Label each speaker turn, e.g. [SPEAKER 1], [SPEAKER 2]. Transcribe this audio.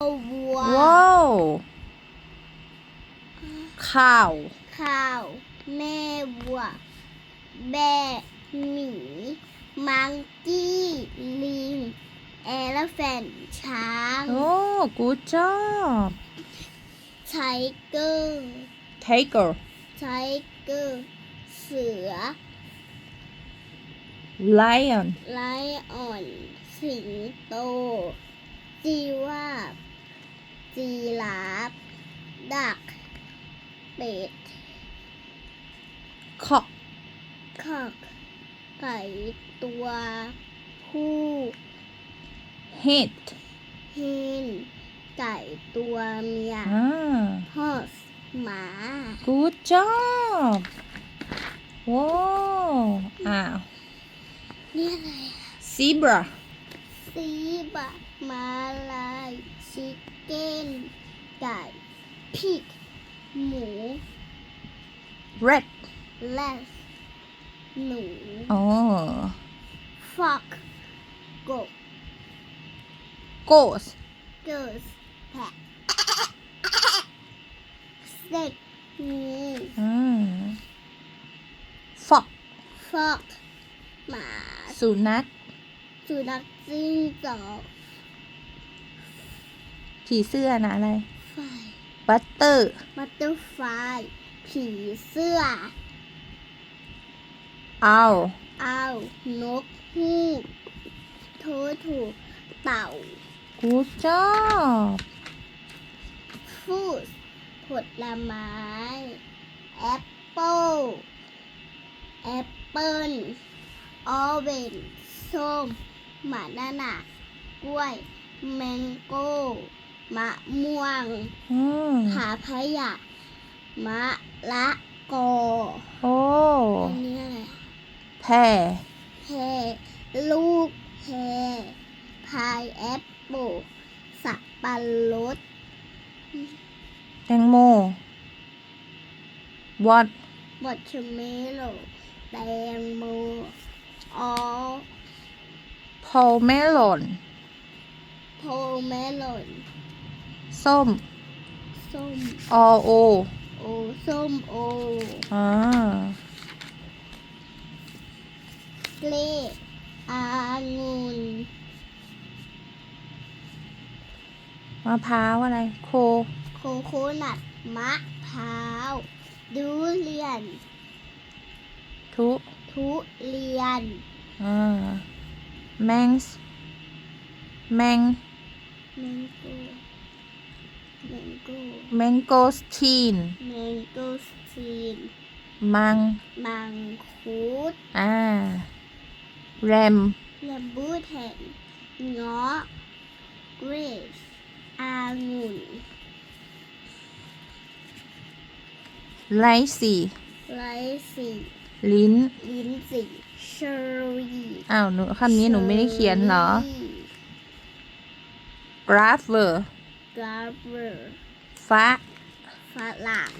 [SPEAKER 1] วัว
[SPEAKER 2] ว้าวข้าว
[SPEAKER 1] ข้าว แม่วัว แบะหมีมังกี้ลิงแอลแฟนช้าง
[SPEAKER 2] โอ้ good job
[SPEAKER 1] ไทเกอร์
[SPEAKER 2] tiger
[SPEAKER 1] ไทเกอร์เสือ
[SPEAKER 2] lion
[SPEAKER 1] ไลออน สิงโตจีว่าฟ จีราฟดัก เป็ด
[SPEAKER 2] cock
[SPEAKER 1] คอกไก่ตัวผู้
[SPEAKER 2] hen
[SPEAKER 1] เฮนไก่ตัวเมีย
[SPEAKER 2] อ่า
[SPEAKER 1] ฮอสหมา
[SPEAKER 2] good job ว้าวอ้าว
[SPEAKER 1] นี่อะไรอะ
[SPEAKER 2] zebra
[SPEAKER 1] ซีบะมาลาย ชิคเก้นไก่พิกหมู
[SPEAKER 2] rat
[SPEAKER 1] แลสหนู
[SPEAKER 2] อ๋อ
[SPEAKER 1] ฟอกกบ
[SPEAKER 2] ghost
[SPEAKER 1] เกิร์สแพะเซ็กงู
[SPEAKER 2] อืม fox
[SPEAKER 1] ฟอกหมา
[SPEAKER 2] สุนัข
[SPEAKER 1] สุนัขจิ้งจอก
[SPEAKER 2] ผีเสื้อนะอะไร
[SPEAKER 1] ไฟ
[SPEAKER 2] butter
[SPEAKER 1] บัตเตอร์ไฟผีเสื้อ
[SPEAKER 2] owl
[SPEAKER 1] เอานกฮูกโทถูเต่า
[SPEAKER 2] good job
[SPEAKER 1] ฟูสผลไม้ แอปเปิลแอปเปิลออเวนส้มหมานานะกล้วย แมงโก้ มะม่วง
[SPEAKER 2] อืม
[SPEAKER 1] ผาพยะมะละกอ
[SPEAKER 2] โอ้
[SPEAKER 1] อันนี้อะไร
[SPEAKER 2] แพร
[SPEAKER 1] แพรลูกแพรพายแอปเปิลสับปะรด
[SPEAKER 2] แตงโม what
[SPEAKER 1] บอชเมโลแตงโมออ
[SPEAKER 2] pomelo
[SPEAKER 1] โพเมลอน
[SPEAKER 2] ส้ม
[SPEAKER 1] ส้ม
[SPEAKER 2] o o
[SPEAKER 1] โอส้มโอ
[SPEAKER 2] อ่า
[SPEAKER 1] เกลอางุน
[SPEAKER 2] มะพร้าวอะไร โค
[SPEAKER 1] โคโคนัทมะพร้าวดูเรียน
[SPEAKER 2] ทุ
[SPEAKER 1] ทุเรียน
[SPEAKER 2] อ่าแมงส์แมง
[SPEAKER 1] แมงโก้แมงโก้
[SPEAKER 2] แมงโกสทีน
[SPEAKER 1] แมงโก้สตีน
[SPEAKER 2] มัง
[SPEAKER 1] มังคุด
[SPEAKER 2] อ่า แรม
[SPEAKER 1] แลมบูแทนเงาะเกรฟอางุ่น
[SPEAKER 2] ไลสี
[SPEAKER 1] ไรสี
[SPEAKER 2] ลิ้น
[SPEAKER 1] ลิ้นจี่เชอรี่
[SPEAKER 2] อ้าวหนูคำนี้หนูไม่ได้เขียนเหรอ กราฟเวอร์
[SPEAKER 1] กราเบอร์
[SPEAKER 2] ฟ้า
[SPEAKER 1] ฝรั่ง